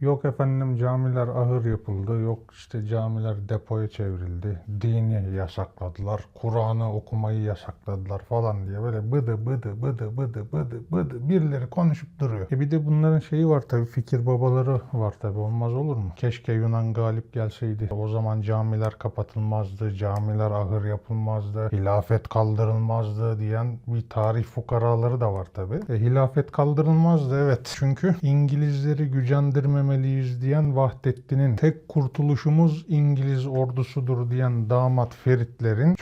Yok efendim camiler ahır yapıldı, yok işte camiler depoya çevrildi, dini yasakladılar, Kur'an'ı okumayı yasakladılar falan diye böyle bıdı bıdı bıdı bıdı bıdı bıdı birileri konuşup duruyor. E bir de bunların şeyi var tabii fikir babaları var tabii olmaz olur mu? Keşke Yunan galip gelseydi. O zaman camiler kapatılmazdı, camiler ahır yapılmazdı, hilafet kaldırılmazdı diyen bir tarih fukaraları da var tabii. E, hilafet kaldırılmazdı evet. Çünkü İngilizleri gücendirmemeliyiz diyen Vahdettin'in tek kurtuluşumuz İngiliz ordusudur diyen damat Feritlerin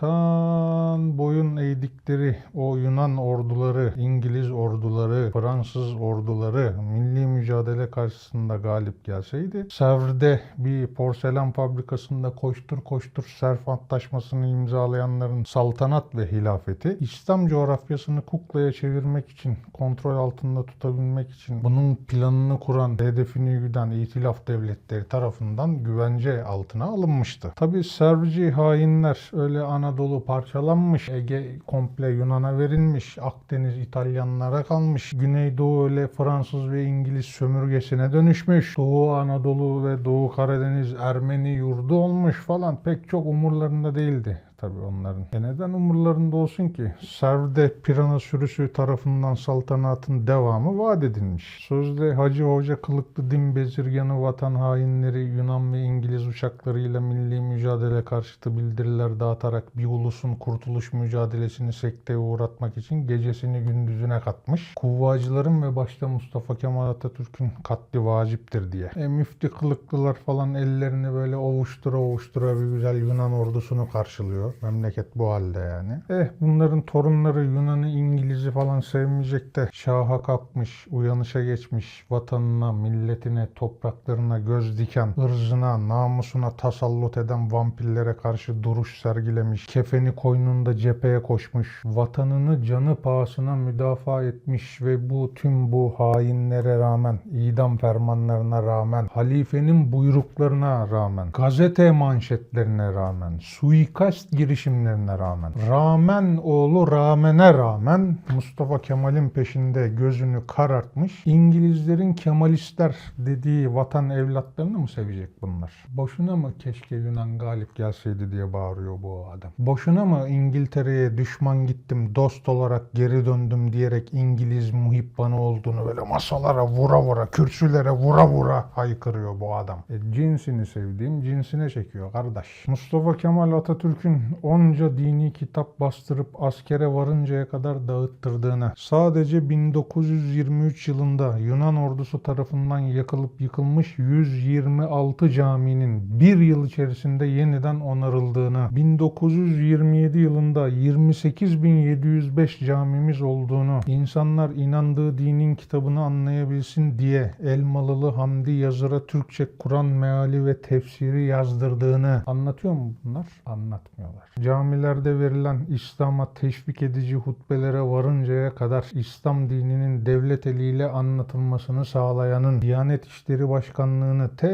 çoktan boyun eğdikleri o Yunan orduları, İngiliz orduları, Fransız orduları milli mücadele karşısında galip gelseydi Sevr'de bir porselen fabrikasında koştur koştur Serf Antlaşması'nı imzalayanların saltanat ve hilafeti İslam coğrafyasını kuklaya çevirmek için, kontrol altında tutabilmek için bunun planını kuran, hedefini güden itilaf devletleri tarafından güvence altına alınmıştı. Tabi Servci hainler öyle Anadolu parçalanmış, Ege komple Yunan'a verilmiş, Akdeniz İtalyanlara kalmış, Güneydoğu öyle Fransız ve İngiliz sömürgesine dönüşmüş, Doğu Anadolu ve Doğu Karadeniz Ermeni yurdu olmuş falan pek çok umurlarında değildi tabii onların. E neden umurlarında olsun ki? Serv'de pirana sürüsü tarafından saltanatın devamı vaat edilmiş. Sözde Hacı Hoca kılıklı din bezirganı vatan hainleri Yunan ve İngiliz uçaklarıyla milli mücadele karşıtı bildiriler dağıtarak bir ulusun kurtuluş mücadelesini sekteye uğratmak için gecesini gündüzüne katmış. Kuvvacıların ve başta Mustafa Kemal Atatürk'ün katli vaciptir diye. E müftü kılıklılar falan ellerini böyle ovuştura ovuştura bir güzel Yunan ordusunu karşılıyor. Memleket bu halde yani. Eh bunların torunları Yunan'ı İngiliz'i falan sevmeyecek de şaha kalkmış, uyanışa geçmiş, vatanına, milletine, topraklarına göz diken, ırzına, namusuna tasallut eden vampirlere karşı duruş sergilemiş, kefeni koynunda cepheye koşmuş, vatanını canı pahasına müdafaa etmiş ve bu tüm bu hainlere rağmen, idam fermanlarına rağmen, halifenin buyruklarına rağmen, gazete manşetlerine rağmen, suikast girişimlerine rağmen, rağmen oğlu rağmene rağmen Mustafa Kemal'in peşinde gözünü karartmış, İngilizlerin Kemalistler dediği vatan evlatlarını mı sevecek bunlar? Boşuna mı keşke Yunan galip gelseydi diye bağırıyor bu adam? Boşuna mı İngiltere'ye düşman gittim, dost olarak geri döndüm diyerek İngiliz muhip olduğunu böyle masalara vura vura, kürsülere vura vura haykırıyor bu adam. E, cinsini sevdiğim cinsine çekiyor kardeş. Mustafa Kemal Atatürk'ün onca dini kitap bastırıp askere varıncaya kadar dağıttırdığını, sadece 1923 yılında Yunan ordusu tarafından yakılıp yıkılmış 126 caminin bir yıl içerisinde yeniden onarıldığını, 1927 yılında 28.705 camimiz olduğunu, insanlar inandığı dinin kitabını anlayabilsin diye Elmalılı Hamdi Yazır'a Türkçe Kur'an meali ve tefsiri yazdırdığını anlatıyor mu bunlar? Anlatmıyorlar. Camilerde verilen İslam'a teşvik edici hutbelere varıncaya kadar İslam dininin devlet eliyle anlatılmasını sağlayanın Diyanet İşleri Başkanlığı'nı T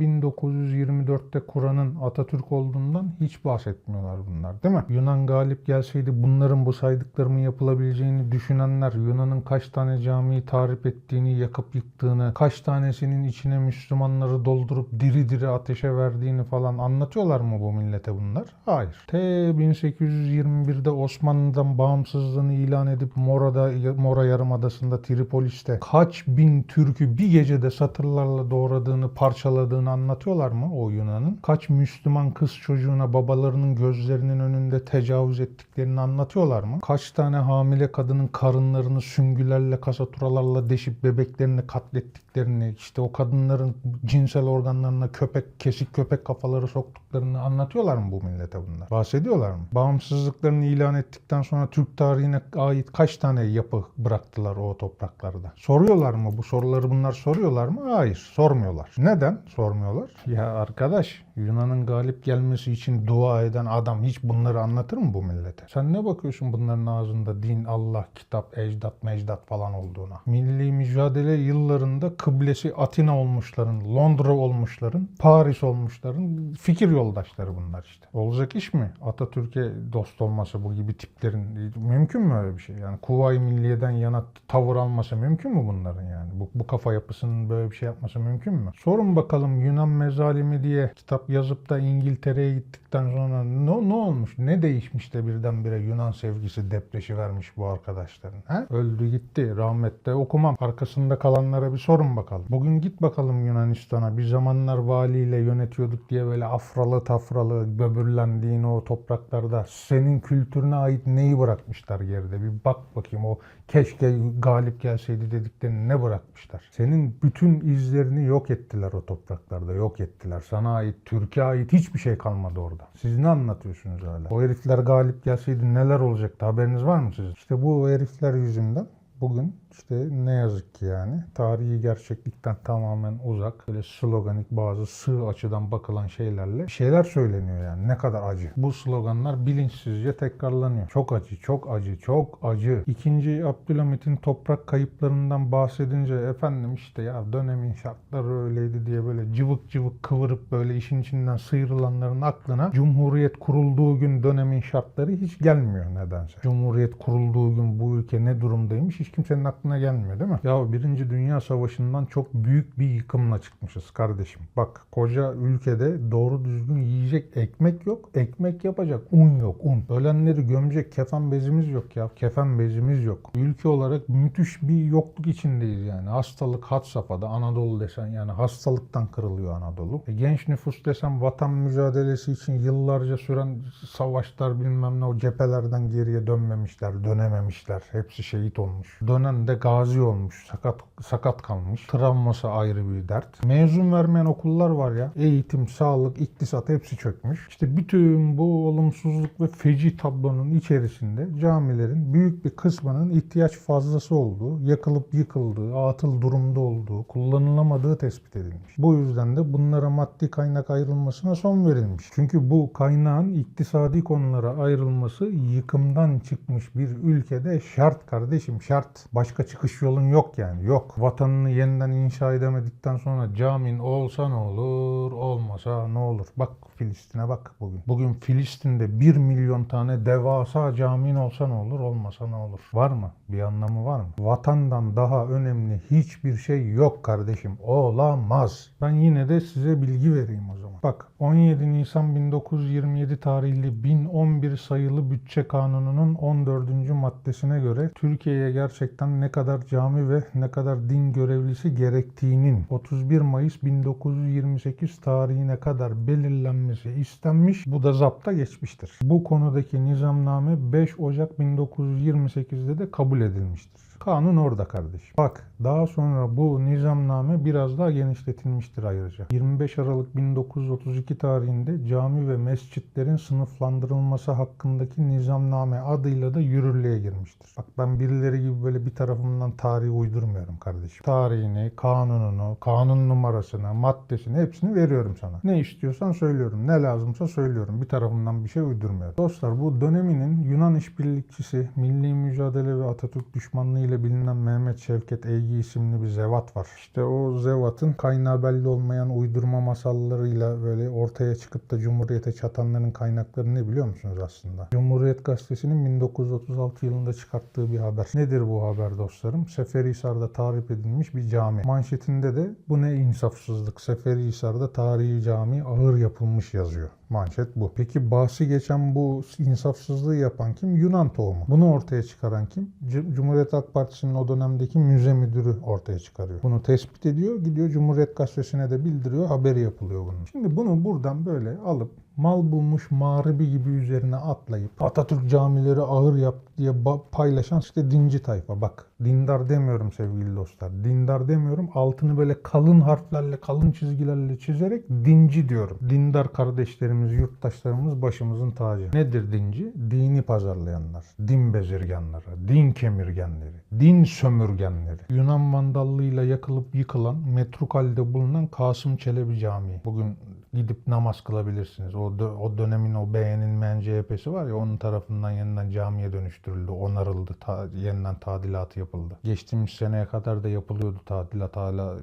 1924'te kuranın Atatürk olduğundan hiç bahsetmiyorlar bunlar değil mi? Yunan galip gelseydi bunların bu saydıklarımın yapılabileceğini düşünenler Yunan'ın kaç tane camiyi tahrip ettiğini, yakıp yıktığını, kaç tanesinin içine Müslümanları doldurup diri diri ateşe verdiğini falan anlatıyorlar mı bu millete bunlar? Hayır. T 1821'de Osmanlı'dan bağımsızlığını ilan edip Mora'da, Mora Yarımadası'nda Tripolis'te kaç bin Türk'ü bir gecede satırlarla doğradığını, parçaladığını anlatıyorlar mı o Yunan'ın? Kaç Müslüman kız çocuğuna babalarının gözlerinin önünde tecavüz ettiklerini anlatıyorlar mı? Kaç tane hamile kadının karınlarını süngülerle, kasaturalarla deşip bebeklerini katlettiklerini, işte o kadınların cinsel organlarına köpek, kesik köpek kafaları soktuklarını anlatıyorlar mı bu millete bunlar? Bahsediyorlar mı? Bağımsızlıklarını ilan ettikten sonra Türk tarihine ait kaç tane yapı bıraktılar o topraklarda? Soruyorlar mı? Bu soruları bunlar soruyorlar mı? Hayır, sormuyorlar. Neden sormuyorlar? Ya arkadaş, Yunan'ın galip gelmesi için dua eden adam hiç bunları anlatır mı bu millete? Sen ne bakıyorsun bunların ağzında din, Allah, kitap, ecdat, mecdat falan olduğuna? Milli mücadele yıllarında kıblesi Atina olmuşların, Londra olmuşların, Paris olmuşların fikir yoldaşları bunlar işte. Olacak iş mi? Atatürk'e dost olması bu gibi tiplerin mümkün mü öyle bir şey? Yani Kuvayi Milliye'den yana tavır alması mümkün mü bunların yani? Bu, bu kafa yapısının böyle bir şey yapması mümkün mü? Sorun bakalım Yunan mezalimi diye kitap yazıp da İngiltere'ye gittikten sonra ne, ne olmuş? Ne değişmiş de birdenbire Yunan sevgisi depreşi vermiş bu arkadaşların? He? Öldü gitti. Rahmette okumam. Arkasında kalanlara bir sorun bakalım. Bugün git bakalım Yunanistan'a. Bir zamanlar valiyle yönetiyorduk diye böyle afralı tafralı böbürlendiğin o topraklarda senin kültürüne ait neyi bırakmışlar geride? Bir bak bakayım o keşke galip gelseydi dediklerini ne bırakmışlar? Senin bütün izlerini yok ettiler o topraklarda. Yok ettiler. Sana ait, Türkiye ait hiçbir şey kalmadı orada. Siz ne anlatıyorsunuz öyle? O herifler galip gelseydi neler olacaktı? Haberiniz var mı sizin? İşte bu herifler yüzünden bugün işte ne yazık ki yani tarihi gerçeklikten tamamen uzak böyle sloganik bazı sığ açıdan bakılan şeylerle şeyler söyleniyor yani ne kadar acı. Bu sloganlar bilinçsizce tekrarlanıyor. Çok acı, çok acı, çok acı. İkinci Abdülhamit'in toprak kayıplarından bahsedince efendim işte ya dönemin şartları öyleydi diye böyle cıvık cıvık kıvırıp böyle işin içinden sıyrılanların aklına Cumhuriyet kurulduğu gün dönemin şartları hiç gelmiyor nedense. Cumhuriyet kurulduğu gün bu ülke ne durumdaymış hiç kimsenin aklına gelmiyor değil mi? Ya Birinci Dünya Savaşı'ndan çok büyük bir yıkımla çıkmışız kardeşim. Bak koca ülkede doğru düzgün yiyecek ekmek yok. Ekmek yapacak un yok un. Ölenleri gömecek kefen bezimiz yok ya. Kefen bezimiz yok. Ülke olarak müthiş bir yokluk içindeyiz yani. Hastalık had safhada. Anadolu desen yani hastalıktan kırılıyor Anadolu. E, genç nüfus desem vatan mücadelesi için yıllarca süren savaşlar bilmem ne o cephelerden geriye dönmemişler, dönememişler. Hepsi şehit olmuş. Dönen de gazi olmuş, sakat sakat kalmış. Travması ayrı bir dert. Mezun vermeyen okullar var ya. Eğitim, sağlık, iktisat hepsi çökmüş. İşte bütün bu olumsuzluk ve feci tablonun içerisinde camilerin büyük bir kısmının ihtiyaç fazlası olduğu, yakılıp yıkıldığı, atıl durumda olduğu, kullanılamadığı tespit edilmiş. Bu yüzden de bunlara maddi kaynak ayrılmasına son verilmiş. Çünkü bu kaynağın iktisadi konulara ayrılması yıkımdan çıkmış bir ülkede şart kardeşim şart. Başka çıkış yolun yok yani yok. Vatanını yeniden inşa edemedikten sonra camin olsa ne olur olmasa ne olur. Bak Filistin'e bak bugün. Bugün Filistin'de 1 milyon tane devasa camin olsa ne olur olmasa ne olur. Var mı? Bir anlamı var mı? Vatandan daha önemli hiçbir şey yok kardeşim. Olamaz. Ben yine de size bilgi vereyim o zaman. Bak 17 Nisan 1927 tarihli 1011 sayılı bütçe kanununun 14. maddesine göre Türkiye'ye gerçekten ne kadar cami ve ne kadar din görevlisi gerektiğinin 31 Mayıs 1928 tarihine kadar belirlenmesi istenmiş. Bu da zapta geçmiştir. Bu konudaki nizamname 5 Ocak 1928'de de kabul edilmiştir. Kanun orada kardeş. Bak daha sonra bu nizamname biraz daha genişletilmiştir ayrıca. 25 Aralık 1932 tarihinde cami ve mescitlerin sınıflandırılması hakkındaki nizamname adıyla da yürürlüğe girmiştir. Bak ben birileri gibi böyle bir tarafımdan tarihi uydurmuyorum kardeşim. Tarihini, kanununu, kanun numarasını, maddesini hepsini veriyorum sana. Ne istiyorsan söylüyorum. Ne lazımsa söylüyorum. Bir tarafımdan bir şey uydurmuyorum. Dostlar bu döneminin Yunan işbirlikçisi, milli mücadele ve Atatürk düşmanlığı ile bilinen Mehmet Şevket Eygi isimli bir zevat var. İşte o zevatın kaynağı belli olmayan uydurma masallarıyla böyle ortaya çıkıp da Cumhuriyete çatanların kaynakları ne biliyor musunuz aslında? Cumhuriyet Gazetesi'nin 1936 yılında çıkarttığı bir haber. Nedir bu haber dostlarım? Seferihisar'da tarif edilmiş bir cami. Manşetinde de bu ne insafsızlık. Seferihisar'da tarihi cami ağır yapılmış yazıyor. Manşet bu. Peki bahsi geçen bu insafsızlığı yapan kim? Yunan tohumu. Bunu ortaya çıkaran kim? Cumhuriyet Halk Partisi'nin o dönemdeki müze müdürü ortaya çıkarıyor. Bunu tespit ediyor. Gidiyor Cumhuriyet Gazetesi'ne de bildiriyor. Haberi yapılıyor bunun. Şimdi bunu buradan böyle alıp mal bulmuş mağribi gibi üzerine atlayıp Atatürk camileri ağır yaptı diye paylaşan işte dinci tayfa. Bak dindar demiyorum sevgili dostlar. Dindar demiyorum. Altını böyle kalın harflerle, kalın çizgilerle çizerek dinci diyorum. Dindar kardeşlerimiz, yurttaşlarımız başımızın tacı. Nedir dinci? Dini pazarlayanlar, din bezirganları, din kemirgenleri, din sömürgenleri. Yunan vandallığıyla yakılıp yıkılan, metruk halde bulunan Kasım Çelebi Camii. Bugün Gidip namaz kılabilirsiniz. O, dö- o dönemin o beğenilmeyen CHP'si var ya onun tarafından yeniden camiye dönüştürüldü, onarıldı, ta- yeniden tadilatı yapıldı. Geçtiğimiz seneye kadar da yapılıyordu tadilat hala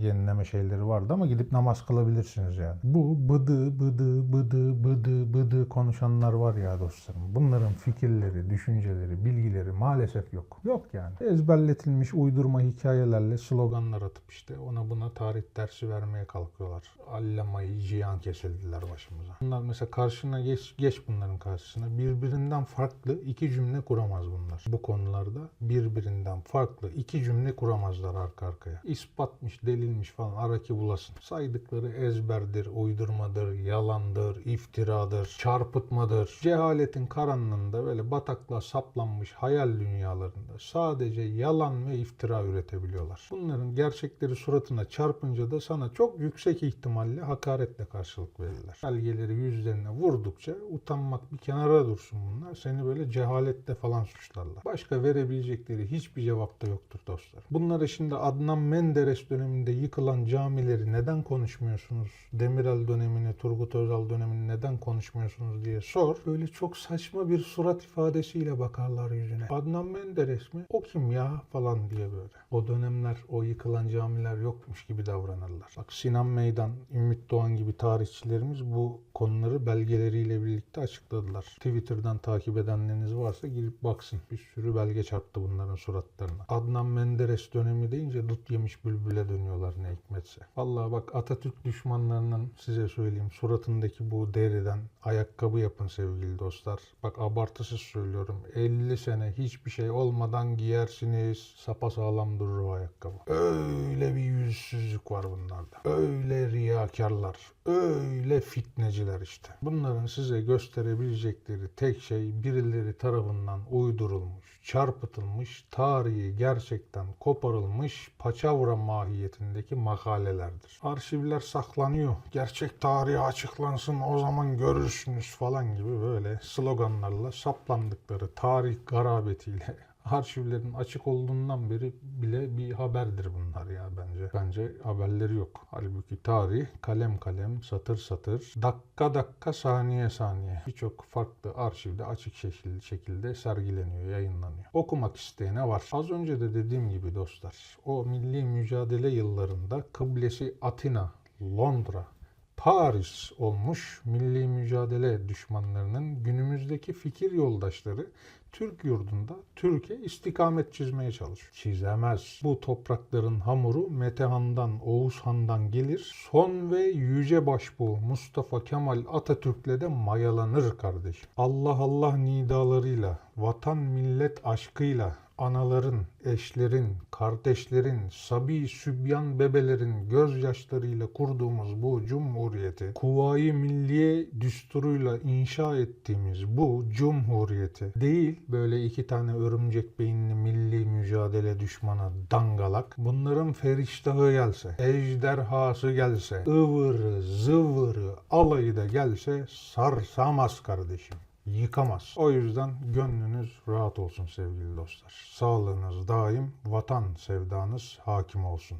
yenileme şeyleri vardı ama gidip namaz kılabilirsiniz yani. Bu bıdı bıdı bıdı bıdı bıdı konuşanlar var ya dostlarım. Bunların fikirleri, düşünceleri, bilgileri maalesef yok. Yok yani. Ezberletilmiş uydurma hikayelerle sloganlar atıp işte ona buna tarih dersi vermeye kalkıyorlar. Allamayı cihan kesildiler başımıza. Bunlar mesela karşına geç, geç bunların karşısına. Birbirinden farklı iki cümle kuramaz bunlar. Bu konularda birbirinden farklı iki cümle kuramazlar arka arkaya. İspatmış, delilmiş falan ara ki bulasın. Saydıkları ezberdir, uydurmadır, yalandır, iftiradır, çarpıtmadır. Cehaletin karanlığında böyle bataklığa saplanmış hayal dünyalarında sadece yalan ve iftira üretebiliyorlar. Bunların gerçekleri suratına çarpınca da sana çok yüksek ihtimalle hakaretle karşılık verirler. Belgeleri yüzlerine vurdukça utanmak bir kenara dursun bunlar. Seni böyle cehaletle falan suçlarlar. Başka verebilecekleri hiçbir cevap da yoktur dostlar. Bunları şimdi Adnan Menderes döneminde yıkılan camileri neden konuşmuyorsunuz? Demirel dönemini, Turgut Özal dönemini neden konuşmuyorsunuz diye sor. Böyle çok saçma bir surat ifadesiyle bakarlar yüzüne. Adnan Menderes mi? O kim ya? Falan diye böyle. O dönemler o yıkılan camiler yokmuş gibi davranırlar. Bak Sinan Meydan, Ümit Doğan gibi tarihçilerimiz bu konuları belgeleriyle birlikte açıkladılar. Twitter'dan takip edenleriniz varsa girip baksın. Bir sürü belge çarptı bunların suratlarına. Adnan Menderes dönemi deyince dut yemiş bülbüle dönüyorlar ne hikmetse. Vallahi bak Atatürk düşmanlarının size söyleyeyim suratındaki bu deriden ayakkabı yapın sevgili dostlar. Bak abartısız söylüyorum. 50 sene hiçbir şey olmadan giyersiniz. Sapasağlam durur o ayakkabı. Öyle bir yüzsüzlük var bunlarda. Öyle riyakarlar. Öyle fitneciler işte. Bunların size gösterebilecekleri tek şey birileri tarafından uydurulmuş, çarpıtılmış, tarihi gerçekten koparılmış paçavra mahiyetindeki makalelerdir. Arşivler saklanıyor. Gerçek tarihi açıklansın o zaman görürsünüz falan gibi böyle sloganlarla saplandıkları tarih garabetiyle arşivlerin açık olduğundan beri bile bir haberdir bunlar ya bence. Bence haberleri yok. Halbuki tarih kalem kalem, satır satır, dakika dakika, saniye saniye birçok farklı arşivde açık şekilde, şekilde sergileniyor, yayınlanıyor. Okumak isteyene var. Az önce de dediğim gibi dostlar, o milli mücadele yıllarında kıblesi Atina, Londra, Paris olmuş milli mücadele düşmanlarının günümüzdeki fikir yoldaşları Türk yurdunda Türkiye istikamet çizmeye çalışıyor. Çizemez. Bu toprakların hamuru Metehan'dan, Oğuz Han'dan gelir. Son ve yüce başbuğ Mustafa Kemal Atatürk'le de mayalanır kardeşim. Allah Allah nidalarıyla, vatan millet aşkıyla, anaların, eşlerin, kardeşlerin, sabi sübyan bebelerin gözyaşlarıyla kurduğumuz bu cumhuriyeti, Kuvayi Milliye düsturuyla inşa ettiğimiz bu cumhuriyeti değil böyle iki tane örümcek beyinli milli mücadele düşmanı dangalak bunların feriştahı gelse, ejderhası gelse, ıvırı, zıvırı, alayı da gelse sarsamaz kardeşim yıkamaz. O yüzden gönlünüz rahat olsun sevgili dostlar. Sağlığınız daim, vatan sevdanız hakim olsun.